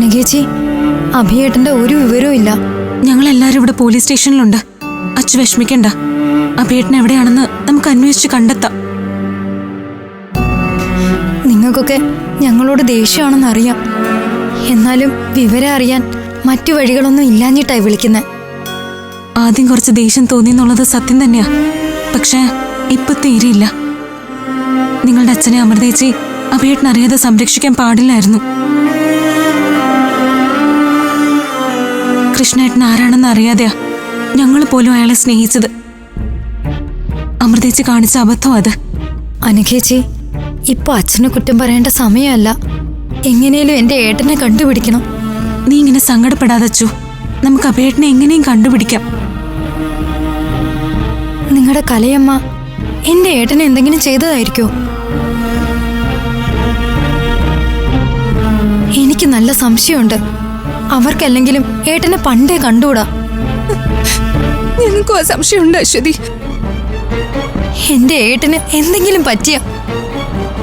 അനഘേച്ചി അഭിയേട്ടന്റെ ഒരു വിവരവും ഇല്ല. ഞങ്ങൾ എല്ലാരും ഇവിടെ പോലീസ് സ്റ്റേഷനിലുണ്ട്. അച്ചു വിഷമിക്കണ്ട. അഭിയേട്ടൻ എവിടെയാണെന്ന് നമുക്ക് അന്വേഷിച്ച് കണ്ടെത്താം. നിങ്ങൾക്കൊക്കെ ഞങ്ങളോട് ദേഷ്യമാണെന്ന് അറിയാം എന്നാലും വിവരം അറിയാൻ മറ്റു വഴികളൊന്നും ഇല്ലാഞ്ഞിട്ടായി വിളിക്കുന്നത് ആദ്യം കുറച്ച് ദേഷ്യം തോന്നി എന്നുള്ളത് സത്യം തന്നെയാ. പക്ഷേ ഇപ്പൊ തീരെയില്ല. നിങ്ങളുടെ അച്ഛനെ അമൃതേച്ചി അഭിയേട്ടൻ അറിയാതെ സംരക്ഷിക്കാൻ പാടില്ലായിരുന്നു. അറിയാതെയാ ഞങ്ങൾ പോലും അയാളെ സ്നേഹിച്ചത്. അമൃതേച്ചി കാണിച്ച അബദ്ധം അത്. അനഘേച്ചി ഇപ്പൊ അച്ഛനെ കുറ്റം പറയേണ്ട സമയമല്ല. എങ്ങനെയും എന്റെ ഏട്ടനെ കണ്ടുപിടിക്കണം. നീ ഇങ്ങനെ സങ്കടപ്പെടാതെ അച്ചു നമുക്ക് അപേട്ടനെ എങ്ങനെയും കണ്ടുപിടിക്കാം. നിങ്ങളുടെ കലയമ്മ എന്റെ ഏട്ടനെ എന്തെങ്കിലും ചെയ്തതായിരിക്കോ? എനിക്ക് നല്ല സംശയമുണ്ട്. അവർക്കല്ലെങ്കിലും ഏട്ടനെ പണ്ടേ കണ്ടുകൂടാ. ഞങ്ങൾക്കും ആ സംശയമുണ്ട് അശ്വതി. എന്റെ ഏട്ടന് എന്തെങ്കിലും പറ്റിയ?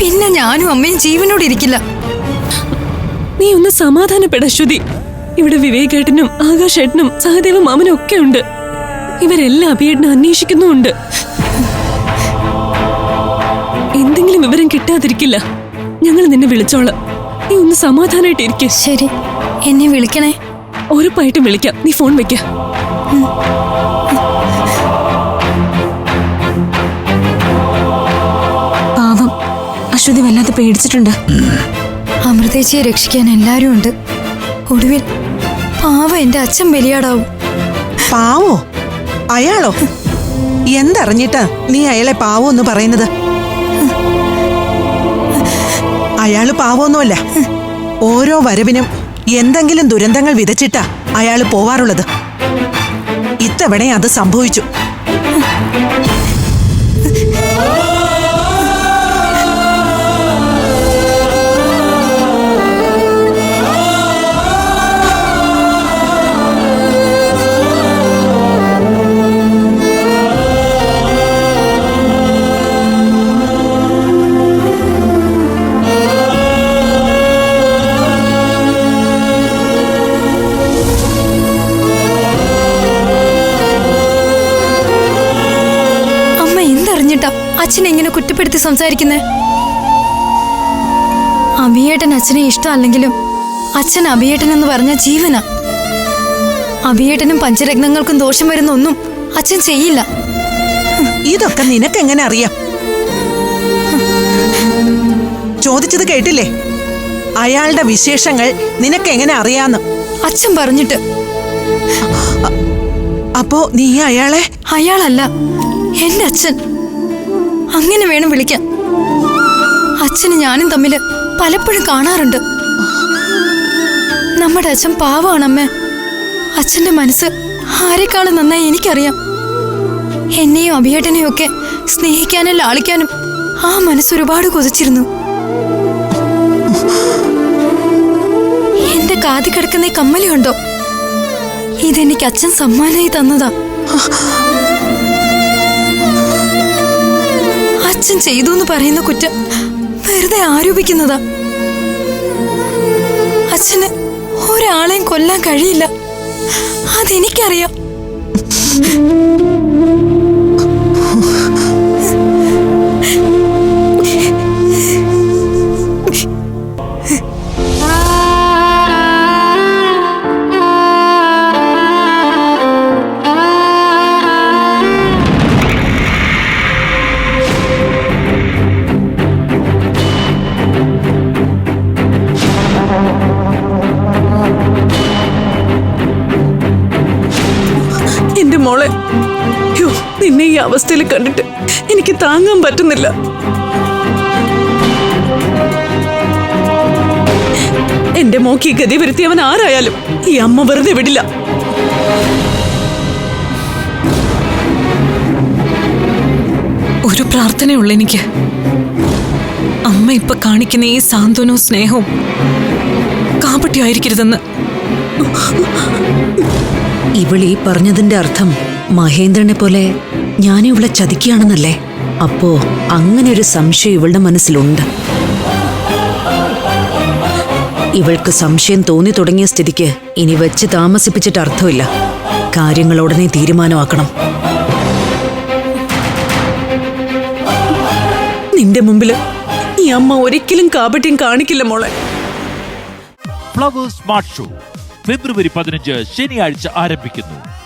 പിന്നെ ഞാനും അമ്മയും ജീവനോട് ഇരിക്കില്ല. നീ ഒന്ന് സമാധാനപ്പെട അശ്വതി. ഇവിടെ വിവേകേട്ടനും ആകാശേട്ടനും സഹദേവ മാമനും ഒക്കെ ഉണ്ട്. ഇവരെല്ലാം അഭിയേട്ടനെ അന്വേഷിക്കുന്നുമുണ്ട്. എന്തെങ്കിലും വിവരം കിട്ടാതിരിക്കില്ല. ഞങ്ങൾ നിന്നെ വിളിച്ചോളാം. നീ ഒന്ന് സമാധാനമായിട്ടിരിക്കും ശരി. എന്നെ വിളിക്കണേ. ഉറപ്പായിട്ടും വിളിക്കാം. നീ ഫോൺ വെക്ക. പാവം. അശ്വതി വല്ലാതെ പേടിച്ചിട്ടുണ്ട്. അമൃതേച്ചിയെ രക്ഷിക്കാൻ എല്ലാരും ഉണ്ട്. ഒടുവിൽ പാവം എന്റെ അച്ഛൻ ബലിയാടാവും. പാവോ? അയാളോ? എന്തറിഞ്ഞിട്ടാ നീ അയാളെ പാവോ എന്ന് പറയുന്നത്? അയാൾ പാവൊന്നുമല്ല. ഓരോ വരവിനും എന്തെങ്കിലും ദുരന്തങ്ങൾ വിതച്ചിട്ടാ അയാൾ പോവാറുള്ളത്. ഇത്തവണ അത് സംഭവിച്ചു. എന്തറിഞ്ഞിട്ടാ എങ്ങനെ കുറ്റപ്പെടുത്തി സംസാരിക്കുന്നേ? അഭിയേട്ടൻ അച്ഛനെ ഇഷ്ടമല്ലെങ്കിലും അച്ഛൻ അഭിയേട്ടൻ എന്ന് പറഞ്ഞ ജീവന. അഭിയേട്ടനും പഞ്ചരത്നങ്ങൾക്കും ദോഷം വരുന്ന ഒന്നും അച്ഛൻ ചെയ്യില്ല. ഇതൊക്കെ നിനക്ക് എങ്ങനെ അറിയാം? ചോദിച്ചത് കേട്ടില്ലേ? അയാളുടെ വിശേഷങ്ങൾ നിനക്ക് എങ്ങനെ അറിയാന്ന്? അച്ഛൻ പറഞ്ഞിട്ട്. അപ്പോ നീ അയാളെ? അയാളല്ല എന്റെ അച്ഛൻ. അങ്ങനെ വേണം വിളിക്കാൻ. അച്ഛനും ഞാനും തമ്മിൽ പലപ്പോഴും കാണാറുണ്ട്. നമ്മുടെ അച്ഛൻ പാവമാണ് അമ്മ അച്ഛന്റെ മനസ്സ് ആരെക്കാളും നന്നായി എനിക്കറിയാം. എന്നെയും അഭിയേട്ടനെയും ഒക്കെ സ്നേഹിക്കാനും ലാളിക്കാനും ആ മനസ്സ് ഒരുപാട് കൊതിച്ചിരുന്നു. എന്റെ കാതി കിടക്കുന്ന കമ്മലുണ്ടോ? ഇതെനിക്ക് അച്ഛൻ സമ്മാനമായി തന്നതാ. അച്ഛൻ ചെയ്തു എന്ന് പറയുന്ന കുറ്റം വെറുതെ ആരോപിക്കുന്നതാ. അച്ഛന് ഒരാളെയും കൊല്ലാൻ കഴിയില്ല. അതെനിക്കറിയാം. അവസ്ഥയിൽ കണ്ടിട്ട് എനിക്ക് താങ്ങാൻ പറ്റുന്നില്ല. എന്റെ മോക്കി ഈ ഗതി വരുത്തിയവൻ ആരായാലും ഈ അമ്മ വെറുതെ വിടില്ല. ഒരു പ്രാർത്ഥനയുള്ളൂ എനിക്ക്. അമ്മ ഇപ്പൊ കാണിക്കുന്ന ഈ സാന്ത്വനവും സ്നേഹവും കാപട്യമായിരിക്കരുതെന്ന് ഇവളീ പറഞ്ഞതിന്റെ അർത്ഥം മഹേന്ദ്രനെ പോലെ ഞാൻ ഇവിടെ ചതിക്കുകയാണെന്നല്ലേ? അപ്പോ അങ്ങനെ ഒരു സംശയം ഇവളുടെ മനസ്സിലുണ്ട്. ഇവൾക്ക് സംശയം തോന്നി തുടങ്ങിയ സ്ഥിതിക്ക് ഇനി വെച്ച് താമസിപ്പിച്ചിട്ട് അർത്ഥമില്ല. കാര്യങ്ങൾ ഉടനെ തീരുമാനമാക്കണം. നിന്റെ മുമ്പിൽ ഈ അമ്മ ഒരിക്കലും കാപട്യം കാണിക്കില്ല മോളെ. ഫ്ലവേഴ്സ് സ്മാർട്ട് ഷോ ഫെബ്രുവരി പതിനഞ്ച് ശനിയാഴ്ച ആരംഭിക്കുന്നു.